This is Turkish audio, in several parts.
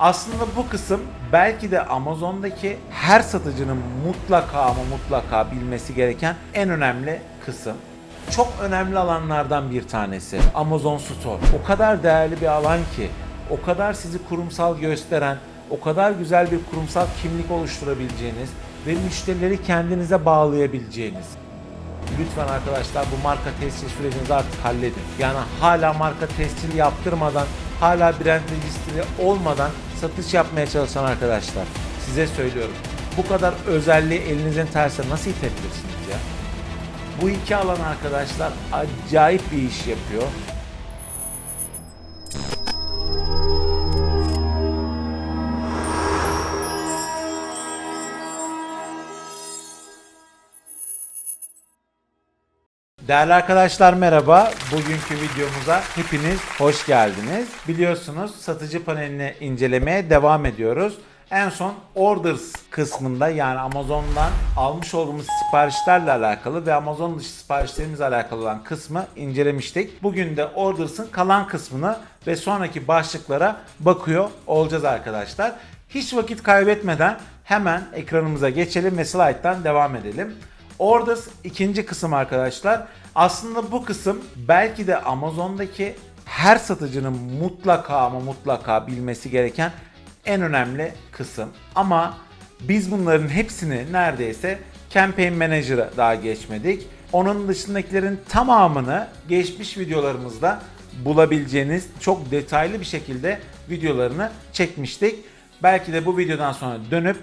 Aslında bu kısım belki de Amazon'daki her satıcının mutlaka ama mutlaka bilmesi gereken en önemli kısım. Çok önemli alanlardan bir tanesi Amazon Store. O kadar değerli bir alan ki, o kadar sizi kurumsal gösteren, o kadar güzel bir kurumsal kimlik oluşturabileceğiniz ve müşterileri kendinize bağlayabileceğiniz. Lütfen arkadaşlar bu marka tescil sürecinizi artık halledin. Yani hala marka tescil yaptırmadan, hala brand registri olmadan satış yapmaya çalışan arkadaşlar. Size söylüyorum. Bu kadar özelliği elinizin tersine nasıl itebilirsiniz ya? Bu iki alan arkadaşlar acayip bir iş yapıyor. Değerli arkadaşlar merhaba. Bugünkü videomuza hepiniz hoş geldiniz. Biliyorsunuz satıcı panelini incelemeye devam ediyoruz. En son orders kısmında yani Amazon'dan almış olduğumuz siparişlerle alakalı ve Amazon dışı siparişlerimizle alakalı olan kısmı incelemiştik. Bugün de orders'ın kalan kısmını ve sonraki başlıklara bakıyor olacağız arkadaşlar. Hiç vakit kaybetmeden hemen ekranımıza geçelim ve slide'dan devam edelim. Orders ikinci kısım arkadaşlar. Aslında bu kısım belki de Amazon'daki her satıcının mutlaka ama mutlaka bilmesi gereken en önemli kısım. Ama biz bunların hepsini neredeyse Campaign Manager'a daha geçmedik. Onun dışındakilerin tamamını geçmiş videolarımızda bulabileceğiniz çok detaylı bir şekilde videolarını çekmiştik. Belki de bu videodan sonra dönüp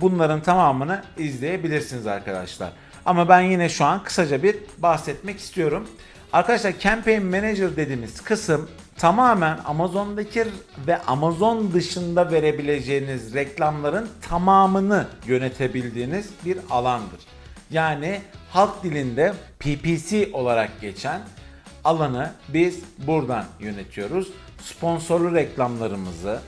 bunların tamamını izleyebilirsiniz arkadaşlar. Ama ben yine şu an kısaca bir bahsetmek istiyorum. Arkadaşlar Campaign Manager dediğimiz kısım tamamen Amazon'daki ve Amazon dışında verebileceğiniz reklamların tamamını yönetebildiğiniz bir alandır. Yani halk dilinde PPC olarak geçen alanı biz buradan yönetiyoruz. Sponsorlu reklamlarımızı,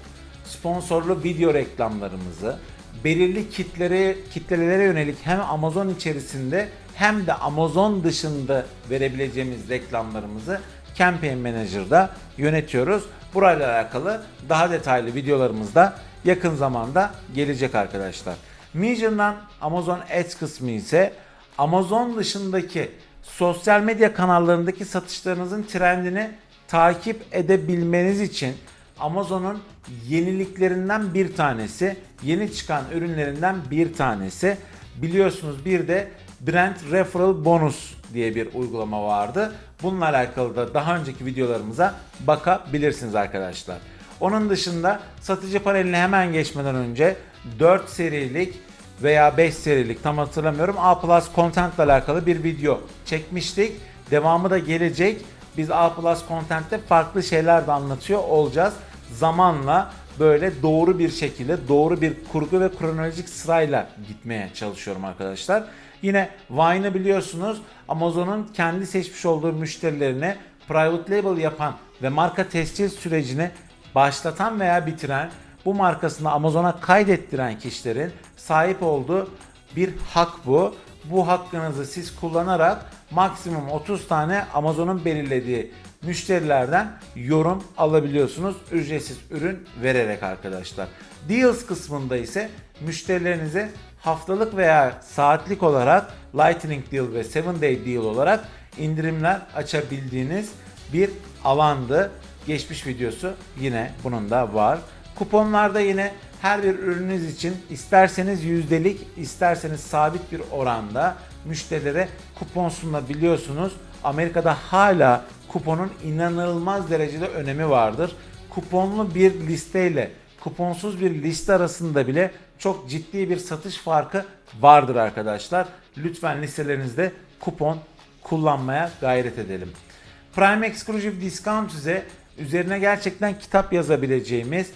sponsorlu video reklamlarımızı, belirli kitlere kitlelere yönelik hem Amazon içerisinde hem de Amazon dışında verebileceğimiz reklamlarımızı Campaign Manager'da yönetiyoruz. Burayla alakalı daha detaylı videolarımız da yakın zamanda gelecek arkadaşlar. Mission'dan Amazon Ads kısmı ise Amazon dışındaki sosyal medya kanallarındaki satışlarınızın trendini takip edebilmeniz için Amazon'un yeniliklerinden bir tanesi, yeni çıkan ürünlerinden bir tanesi. Biliyorsunuz bir de Brand Referral Bonus diye bir uygulama vardı. Bununla alakalı da daha önceki videolarımıza bakabilirsiniz arkadaşlar. Onun dışında satıcı paneline hemen geçmeden önce 4 serilik veya 5 serilik tam hatırlamıyorum A Plus Content ile alakalı bir video çekmiştik. Devamı da gelecek. Biz A Plus Content'te farklı şeyler de anlatıyor olacağız. Zamanla böyle doğru bir şekilde doğru bir kurgu ve kronolojik sırayla gitmeye çalışıyorum arkadaşlar. Yine Vine'ı biliyorsunuz Amazon'un kendi seçmiş olduğu müşterilerine private label yapan ve marka tescil sürecini başlatan veya bitiren bu markasını Amazon'a kaydettiren kişilerin sahip olduğu bir hak bu. Bu hakkınızı siz kullanarak maksimum 30 tane Amazon'un belirlediği müşterilerden yorum alabiliyorsunuz. Ücretsiz ürün vererek arkadaşlar. Deals kısmında ise müşterilerinize haftalık veya saatlik olarak Lightning Deal ve 7 Day Deal olarak indirimler açabildiğiniz bir alandı. Geçmiş videosu yine bunun da var. Kuponlarda yine her bir ürününüz için isterseniz yüzdelik isterseniz sabit bir oranda müşterilere kupon sunabiliyorsunuz. Amerika'da hala kuponun inanılmaz derecede önemi vardır. Kuponlu bir listeyle kuponsuz bir liste arasında bile çok ciddi bir satış farkı vardır arkadaşlar. Lütfen listelerinizde kupon kullanmaya gayret edelim. Prime Exclusive Discount size üzerine gerçekten kitap yazabileceğimiz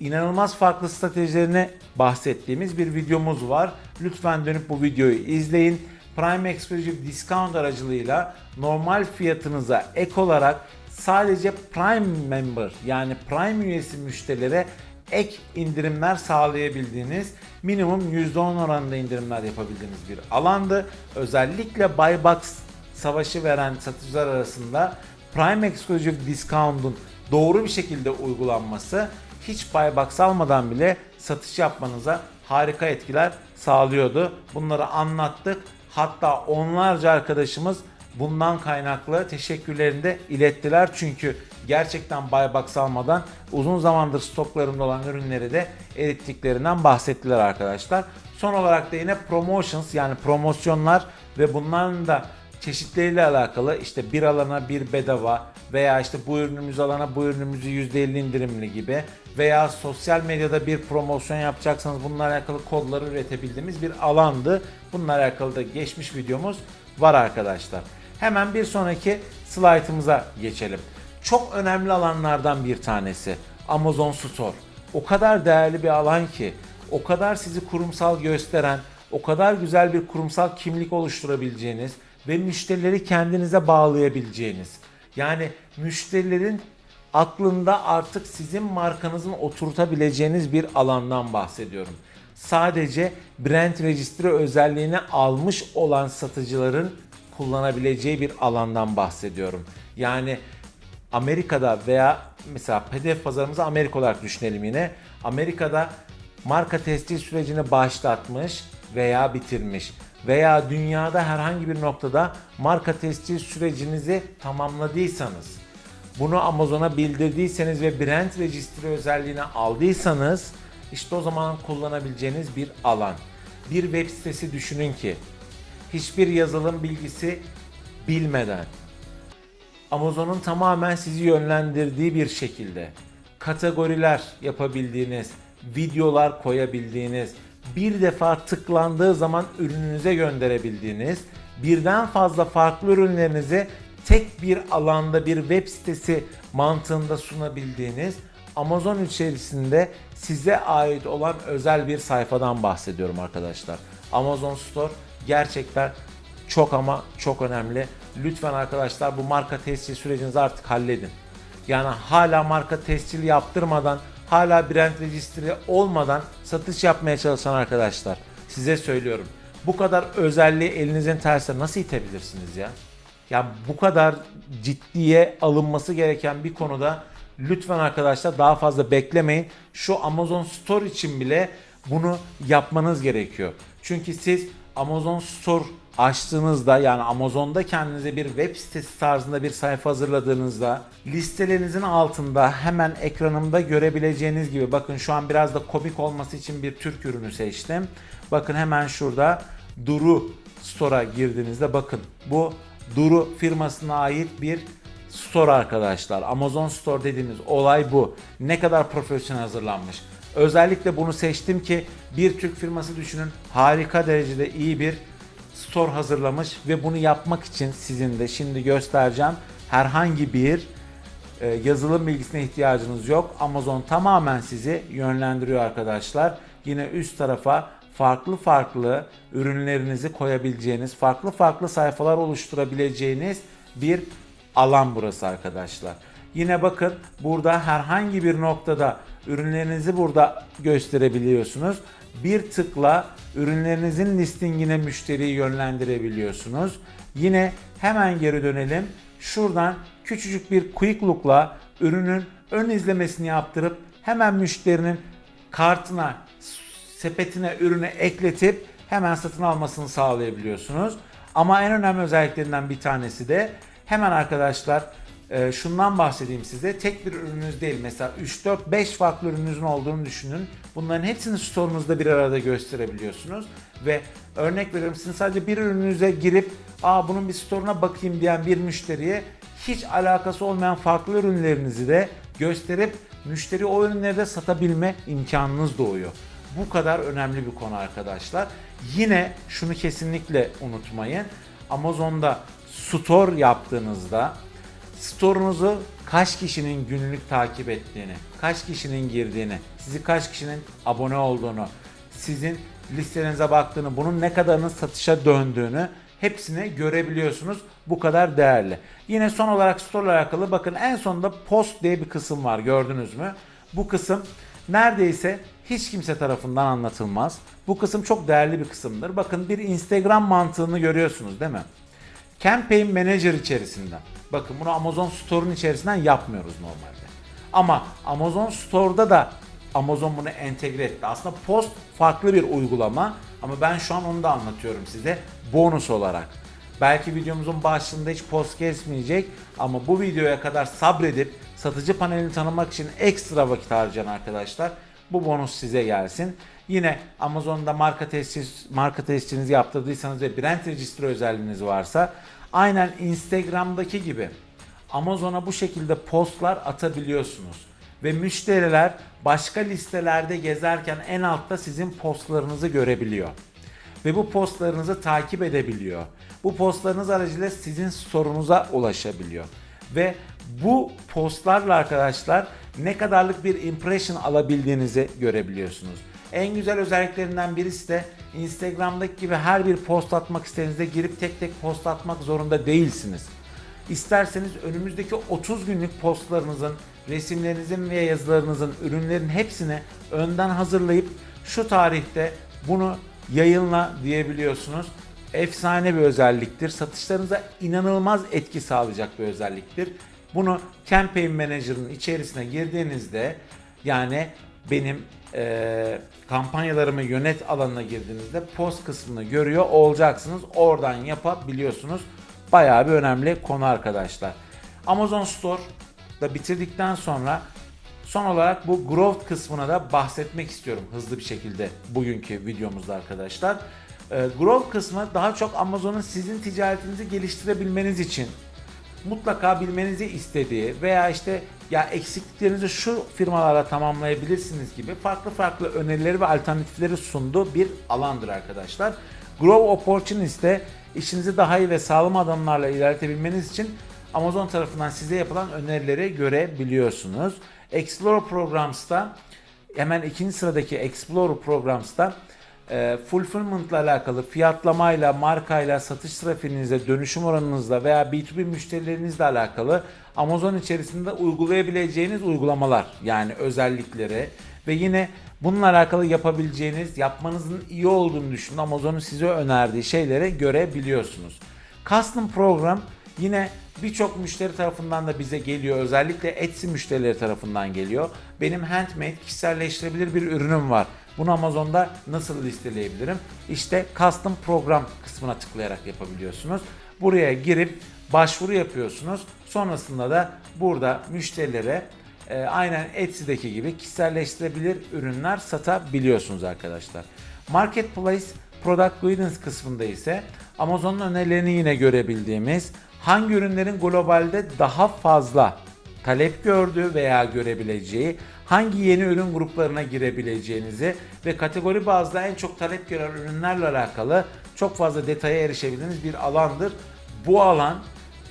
inanılmaz farklı stratejilerini bahsettiğimiz bir videomuz var. Lütfen dönüp bu videoyu izleyin. Prime Exclusive Discount aracılığıyla normal fiyatınıza ek olarak sadece Prime Member yani Prime üyesi müşterilere ek indirimler sağlayabildiğiniz minimum %10 oranında indirimler yapabildiğiniz bir alandı. Özellikle Buy Box savaşı veren satıcılar arasında Prime Exclusive Discount'un doğru bir şekilde uygulanması hiç buy box almadan bile satış yapmanıza harika etkiler sağlıyordu. Bunları anlattık. Hatta onlarca arkadaşımız bundan kaynaklı teşekkürlerini de ilettiler. Çünkü gerçekten buy box almadan uzun zamandır stoklarında olan ürünleri de erittiklerinden bahsettiler arkadaşlar. Son olarak da yine promotions yani promosyonlar ve bunların da çeşitleriyle alakalı işte bir alana bir bedava veya işte bu ürünümüzü alana bu ürünümüzü %50 indirimli gibi veya sosyal medyada bir promosyon yapacaksanız bununla alakalı kodları üretebildiğimiz bir alandı. Bununla alakalı da geçmiş videomuz var arkadaşlar. Hemen bir sonraki slaytımıza geçelim. Çok önemli alanlardan bir tanesi Amazon Store. O kadar değerli bir alan ki, o kadar sizi kurumsal gösteren, o kadar güzel bir kurumsal kimlik oluşturabileceğiniz ve müşterileri kendinize bağlayabileceğiniz. Yani müşterilerin aklında artık sizin markanızın oturtabileceğiniz bir alandan bahsediyorum. Sadece brand registry özelliğini almış olan satıcıların kullanabileceği bir alandan bahsediyorum. Yani Amerika'da veya mesela PDF pazarımızı Amerika olarak düşünelim yine. Amerika'da marka tescil sürecini başlatmış veya bitirmiş veya dünyada herhangi bir noktada marka tescil sürecinizi tamamladıysanız bunu Amazon'a bildirdiyseniz ve brand registry özelliğini aldıysanız işte o zaman kullanabileceğiniz bir alan. Bir web sitesi düşünün ki hiçbir yazılım bilgisi bilmeden Amazon'un tamamen sizi yönlendirdiği bir şekilde kategoriler yapabildiğiniz, videolar koyabildiğiniz, bir defa tıklandığı zaman ürününüze gönderebildiğiniz, birden fazla farklı ürünlerinizi tek bir alanda bir web sitesi mantığında sunabildiğiniz Amazon içerisinde size ait olan özel bir sayfadan bahsediyorum arkadaşlar. Amazon Store gerçekten çok ama çok önemli. Lütfen arkadaşlar bu marka tescil sürecinizi artık halledin. Yani hala marka tescil yaptırmadan, hala brand registry olmadan satış yapmaya çalışan arkadaşlar size söylüyorum. Bu kadar özelliği elinizin tersine nasıl itebilirsiniz ya? Ya bu kadar ciddiye alınması gereken bir konuda lütfen arkadaşlar daha fazla beklemeyin. Şu Amazon Store için bile bunu yapmanız gerekiyor. Çünkü siz Amazon Store açtığınızda yani Amazon'da kendinize bir web sitesi tarzında bir sayfa hazırladığınızda listelerinizin altında hemen ekranımda görebileceğiniz gibi bakın şu an biraz da komik olması için bir Türk ürünü seçtim. Bakın hemen şurada Duru Store'a girdiğinizde bakın bu Duru firmasına ait bir store arkadaşlar. Amazon Store dediğimiz olay bu. Ne kadar profesyonel hazırlanmış. Özellikle bunu seçtim ki bir Türk firması düşünün harika derecede iyi bir store hazırlamış ve bunu yapmak için sizin de şimdi göstereceğim herhangi bir e, yazılım bilgisine ihtiyacınız yok. Amazon tamamen sizi yönlendiriyor arkadaşlar. Yine üst tarafa farklı farklı ürünlerinizi koyabileceğiniz, farklı farklı sayfalar oluşturabileceğiniz bir alan burası arkadaşlar. Yine bakın burada herhangi bir noktada ürünlerinizi burada gösterebiliyorsunuz. Bir tıkla ürünlerinizin listingine müşteriyi yönlendirebiliyorsunuz. Yine hemen geri dönelim. Şuradan küçücük bir quick look'la ürünün ön izlemesini yaptırıp hemen müşterinin kartına, sepetine ürünü ekletip hemen satın almasını sağlayabiliyorsunuz. Ama en önemli özelliklerinden bir tanesi de hemen arkadaşlar e, şundan bahsedeyim size. Tek bir ürününüz değil. Mesela 3, 4, 5 farklı ürününüzün olduğunu düşünün. Bunların hepsini store'unuzda bir arada gösterebiliyorsunuz. Ve örnek veriyorum sizin sadece bir ürününüze girip Aa bunun bir store'una bakayım diyen bir müşteriye hiç alakası olmayan farklı ürünlerinizi de gösterip müşteri o ürünleri de satabilme imkanınız doğuyor. Bu kadar önemli bir konu arkadaşlar. Yine şunu kesinlikle unutmayın. Amazon'da store yaptığınızda store'unuzu kaç kişinin günlük takip ettiğini, kaç kişinin girdiğini, sizi kaç kişinin abone olduğunu, sizin listelerinize baktığını, bunun ne kadarının satışa döndüğünü hepsini görebiliyorsunuz. Bu kadar değerli. Yine son olarak store ile alakalı bakın en sonunda post diye bir kısım var gördünüz mü? Bu kısım neredeyse hiç kimse tarafından anlatılmaz. Bu kısım çok değerli bir kısımdır. Bakın bir Instagram mantığını görüyorsunuz değil mi? Campaign Manager içerisinden. Bakın bunu Amazon Store'un içerisinden yapmıyoruz normalde. Ama Amazon Store'da da Amazon bunu entegre etti. Aslında post farklı bir uygulama ama ben şu an onu da anlatıyorum size bonus olarak. Belki videomuzun başında hiç post kesmeyecek ama bu videoya kadar sabredip satıcı panelini tanımak için ekstra vakit harcayan arkadaşlar bu bonus size gelsin. Yine Amazon'da marka testi marka testinizi yaptırdıysanız ve brand registre özelliğiniz varsa aynen Instagram'daki gibi Amazon'a bu şekilde postlar atabiliyorsunuz. Ve müşteriler başka listelerde gezerken en altta sizin postlarınızı görebiliyor. Ve bu postlarınızı takip edebiliyor. Bu postlarınız aracılığıyla sizin sorunuza ulaşabiliyor. Ve bu postlarla arkadaşlar ne kadarlık bir impression alabildiğinizi görebiliyorsunuz. En güzel özelliklerinden birisi de Instagram'daki gibi her bir post atmak istediğinizde girip tek tek post atmak zorunda değilsiniz. İsterseniz önümüzdeki 30 günlük postlarınızın, resimlerinizin ve yazılarınızın, ürünlerin hepsini önden hazırlayıp şu tarihte bunu yayınla diyebiliyorsunuz. Efsane bir özelliktir. Satışlarınıza inanılmaz etki sağlayacak bir özelliktir. Bunu Campaign Manager'ın içerisine girdiğinizde yani benim e, kampanyalarımı yönet alanına girdiğinizde post kısmını görüyor olacaksınız. Oradan yapabiliyorsunuz. Bayağı bir önemli konu arkadaşlar. Amazon Store da bitirdikten sonra son olarak bu growth kısmına da bahsetmek istiyorum hızlı bir şekilde bugünkü videomuzda arkadaşlar. Ee, growth kısmı daha çok Amazon'un sizin ticaretinizi geliştirebilmeniz için mutlaka bilmenizi istediği veya işte ya eksikliklerinizi şu firmalarla tamamlayabilirsiniz gibi farklı farklı önerileri ve alternatifleri sunduğu bir alandır arkadaşlar. Grow Opportunities de işinizi daha iyi ve sağlam adımlarla ilerletebilmeniz için Amazon tarafından size yapılan önerileri görebiliyorsunuz. Explorer Programs'ta hemen ikinci sıradaki Explorer Programs'ta e, fulfillment ile alakalı fiyatlamayla, markayla, satış trafiğinizle, dönüşüm oranınızla veya B2B müşterilerinizle alakalı Amazon içerisinde uygulayabileceğiniz uygulamalar yani özellikleri ve yine bununla alakalı yapabileceğiniz, yapmanızın iyi olduğunu düşünün Amazon'un size önerdiği şeyleri görebiliyorsunuz. Custom program yine birçok müşteri tarafından da bize geliyor. Özellikle Etsy müşterileri tarafından geliyor. Benim handmade kişiselleştirebilir bir ürünüm var. Bunu Amazon'da nasıl listeleyebilirim? İşte custom program kısmına tıklayarak yapabiliyorsunuz. Buraya girip başvuru yapıyorsunuz. Sonrasında da burada müşterilere e, aynen Etsy'deki gibi kişiselleştirebilir ürünler satabiliyorsunuz arkadaşlar. Marketplace Product Guidance kısmında ise Amazon'un önerilerini yine görebildiğimiz hangi ürünlerin globalde daha fazla talep gördüğü veya görebileceği, hangi yeni ürün gruplarına girebileceğinizi ve kategori bazda en çok talep gören ürünlerle alakalı çok fazla detaya erişebildiğiniz bir alandır. Bu alan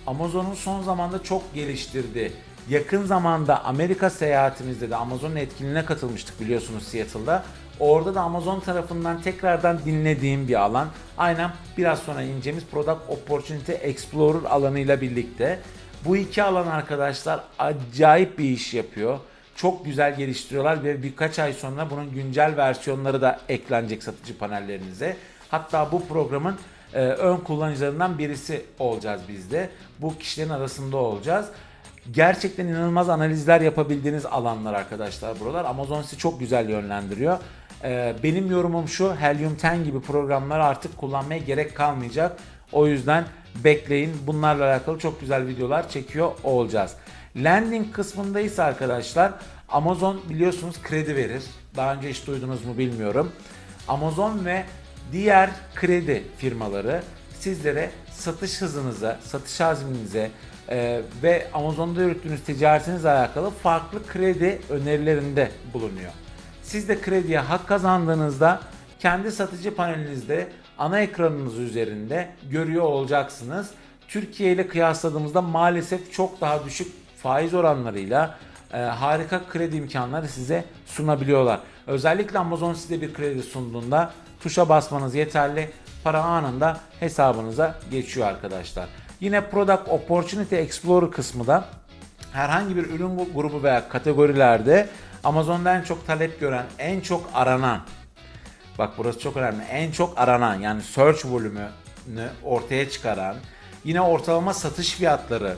Amazon'un son zamanda çok geliştirdiği, yakın zamanda Amerika seyahatimizde de Amazon'un etkinliğine katılmıştık biliyorsunuz Seattle'da. Orada da Amazon tarafından tekrardan dinlediğim bir alan. Aynen biraz sonra ineceğimiz Product Opportunity Explorer alanıyla birlikte. Bu iki alan arkadaşlar acayip bir iş yapıyor. Çok güzel geliştiriyorlar ve birkaç ay sonra bunun güncel versiyonları da eklenecek satıcı panellerinize. Hatta bu programın e, ön kullanıcılarından birisi olacağız biz de. Bu kişilerin arasında olacağız. Gerçekten inanılmaz analizler yapabildiğiniz alanlar arkadaşlar buralar. Amazon sizi çok güzel yönlendiriyor. Ee, benim yorumum şu Helium 10 gibi programlar artık kullanmaya gerek kalmayacak. O yüzden bekleyin. Bunlarla alakalı çok güzel videolar çekiyor olacağız. Landing kısmında ise arkadaşlar Amazon biliyorsunuz kredi verir. Daha önce hiç duydunuz mu bilmiyorum. Amazon ve diğer kredi firmaları sizlere satış hızınıza, satış azminize e, ve Amazon'da yürüttüğünüz ticaretinizle alakalı farklı kredi önerilerinde bulunuyor. Siz de krediye hak kazandığınızda kendi satıcı panelinizde ana ekranınız üzerinde görüyor olacaksınız. Türkiye ile kıyasladığımızda maalesef çok daha düşük faiz oranlarıyla e, harika kredi imkanları size sunabiliyorlar. Özellikle Amazon size bir kredi sunduğunda tuşa basmanız yeterli. Para anında hesabınıza geçiyor arkadaşlar. Yine Product Opportunity Explorer kısmı da herhangi bir ürün grubu veya kategorilerde Amazon'da en çok talep gören, en çok aranan Bak burası çok önemli. En çok aranan yani search volümünü ortaya çıkaran, yine ortalama satış fiyatları,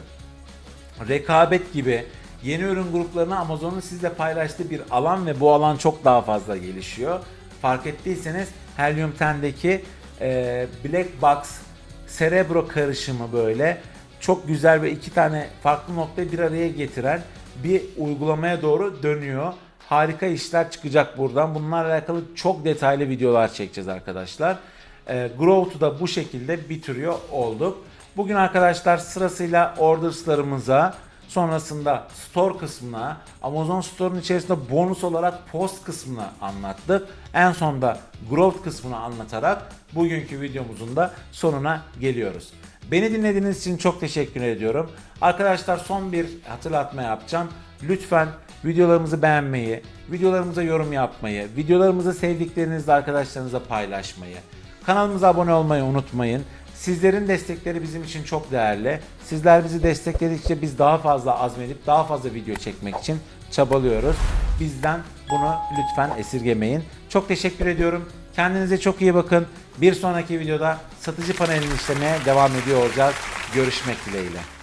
rekabet gibi Yeni ürün gruplarını Amazon'un sizle paylaştığı bir alan ve bu alan çok daha fazla gelişiyor. Fark ettiyseniz Helium 10'deki e, Black Box Cerebro karışımı böyle çok güzel ve iki tane farklı noktayı bir araya getiren bir uygulamaya doğru dönüyor. Harika işler çıkacak buradan. Bunlarla alakalı çok detaylı videolar çekeceğiz arkadaşlar. E, Growth'u da bu şekilde bitiriyor olduk. Bugün arkadaşlar sırasıyla orderslarımıza, sonrasında store kısmına, Amazon Store'un içerisinde bonus olarak post kısmını anlattık. En sonda growth kısmını anlatarak bugünkü videomuzun da sonuna geliyoruz. Beni dinlediğiniz için çok teşekkür ediyorum. Arkadaşlar son bir hatırlatma yapacağım. Lütfen videolarımızı beğenmeyi, videolarımıza yorum yapmayı, videolarımızı sevdiklerinizle arkadaşlarınızla paylaşmayı, kanalımıza abone olmayı unutmayın. Sizlerin destekleri bizim için çok değerli. Sizler bizi destekledikçe biz daha fazla azmedip daha fazla video çekmek için çabalıyoruz. Bizden bunu lütfen esirgemeyin. Çok teşekkür ediyorum. Kendinize çok iyi bakın. Bir sonraki videoda satıcı panelini işlemeye devam ediyor olacağız. Görüşmek dileğiyle.